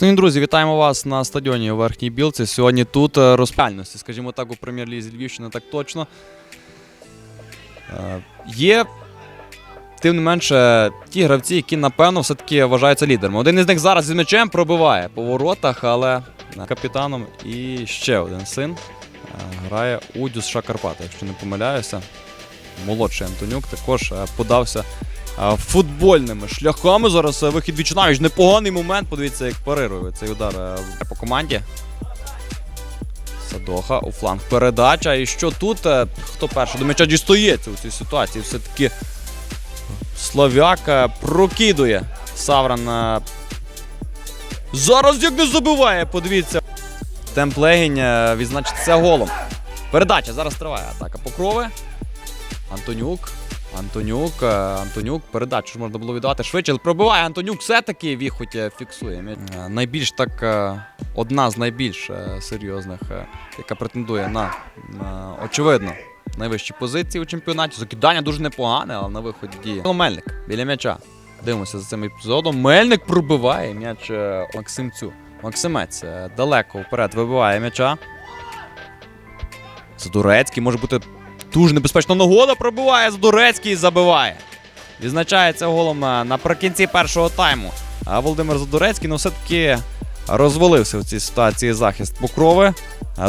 Шановні друзі, вітаємо вас на стадіоні у Верхній Білці. Сьогодні тут е, розпальності, скажімо так, у прем'єр-лізі Львівщини так точно. Е, Є, тим не менше, ті гравці, які, напевно, все-таки вважаються лідерами. Один із них зараз з м'ячем пробиває по воротах, але капітаном і ще один син е, грає у Дюсша Карпата, якщо не помиляюся. Молодший Антонюк також подався футбольними шляхами. Зараз е, вихід Вічнавіч. Непоганий момент. Подивіться, як парирує цей удар е, по команді. Садоха у фланг передача. І що тут? е, Хто перший до м'яча дістається у цій ситуації? Все-таки Славяк е, прокидує. Савран. Зараз як не забиває, подивіться. Темплегінь е, відзначиться голом. Передача. Зараз триває атака Покрови. Антонюк. Антонюк, е, Антонюк, передачу ж можна було віддавати швидше, але пробиває Антонюк все-таки віхоть е, фіксує. Е, Найбільш так, одна з найбільш серйозних, яка претендує на, на очевидно найвищі позиції у чемпіонаті. Закидання дуже непогане, але на виході діє. Мельник біля м'яча. Дивимося за цим епізодом. Мельник пробиває м'яч Максимцю. Максимець далеко вперед вибиває м'яча. Задурецький може бути Дуже небезпечно нагода пробиває Задурецький і забиває. Відзначається голом е, наприкінці першого тайму. А Володимир Задурецький ну, все-таки розвалився в цій ситуації захист покрови.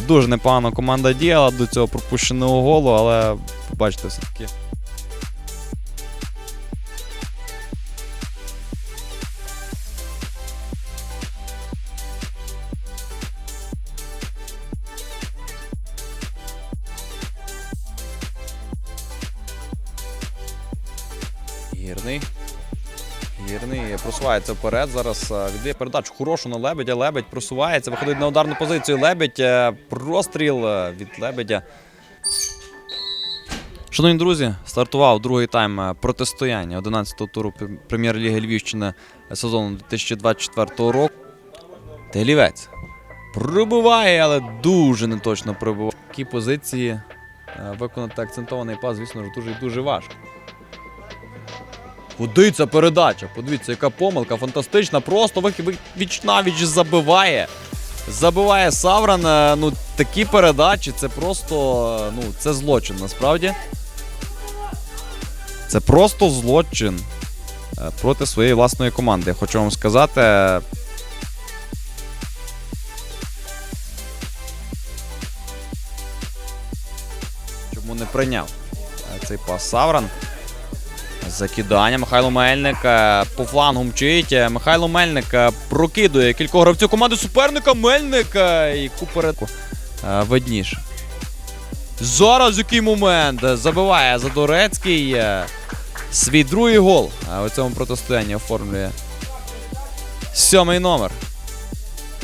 Дуже непогано команда діяла до цього пропущеного голу, але побачите, все-таки. Гірний. Гірний просувається вперед. Зараз е, віддає передачу хорошу на Лебедя. Лебедь просувається, виходить на ударну позицію. Лебедь. е, Простріл е, від Лебедя. Шановні друзі, стартував другий тайм протистояння 11-го туру Прем'єр-ліги Львівщини сезону 2024 року. Телівець пробиває, але дуже неточно пробиває. Такі позиції виконати акцентований пас, звісно дуже і дуже важко. Куди ця передача? Подивіться, яка помилка, фантастична. Просто вихід віч забиває. Забиває Савран. Е, Ну, такі передачі це просто. Ну, це злочин насправді. Це просто злочин е, проти своєї власної команди. Я хочу вам сказати. Чому не прийняв е, цей пас Савран? Закидання. Михайло Мельник е, по флангу мчить. Е, Михайло Мельник е, прокидує кількох гравців команди суперника. Мельник і купередку видніше. Зараз який момент. Забиває Задорецький. Свій другий гол у цьому протистоянні оформлює сьомий номер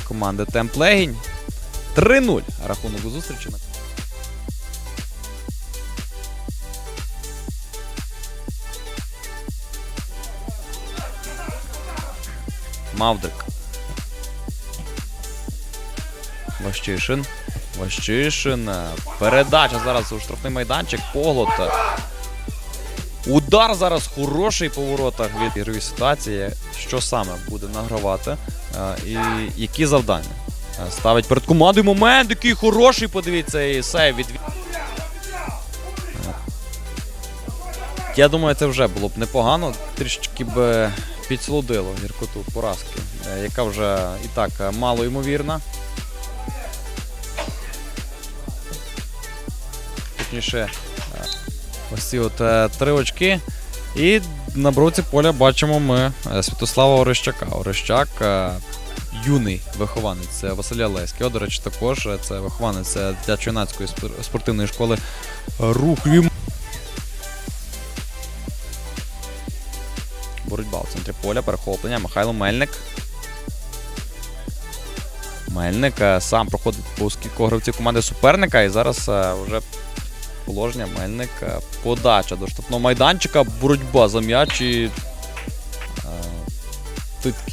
команди Темплегінь. 3-0. Рахунок у зустрічі. Мавдрик. Ващишин. Ващишин. Передача зараз у штрафний майданчик. Поглот. Удар зараз хороший по воротах від ігрової ситуації. Що саме буде награвати? І які завдання? Ставить перед командою момент, який хороший, подивіться, і сейв від. Я думаю, це вже було б непогано. Трішечки б підсолодило гіркоту поразки, е, яка вже і так е, мало ймовірна. Точніше, е, ось ці от е, три очки. І на бровці поля бачимо ми е, Святослава Орещака. Орещак е, юний вихованець е, Василя Леського. До речі, також е, це вихованець е, дитячо-юнацької спортивної школи е, Боротьба в центрі поля, перехоплення. Михайло Мельник. Мельник е, сам проходить по кількох команди суперника. І зараз е, вже положення. Мельник. е, Подача до штрафного майданчика. Боротьба за м'яч і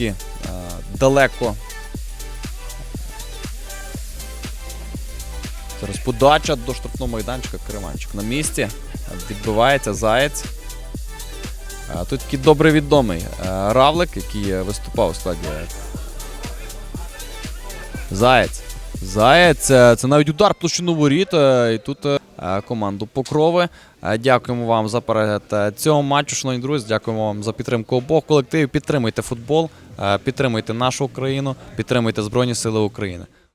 е, далеко. Зараз подача до штрафного майданчика. Креманчик на місці. Відбивається заєць. Тут такий добре відомий е, Равлик, який виступав у складі Заєць. Заєць. Це навіть удар площину воріт. е, І тут е, команду Покрови. Дякуємо вам за перегляд цього матчу, шановні друзі. Дякуємо вам за підтримку обох колективів. Підтримуйте футбол, підтримуйте нашу Україну, підтримуйте Збройні Сили України.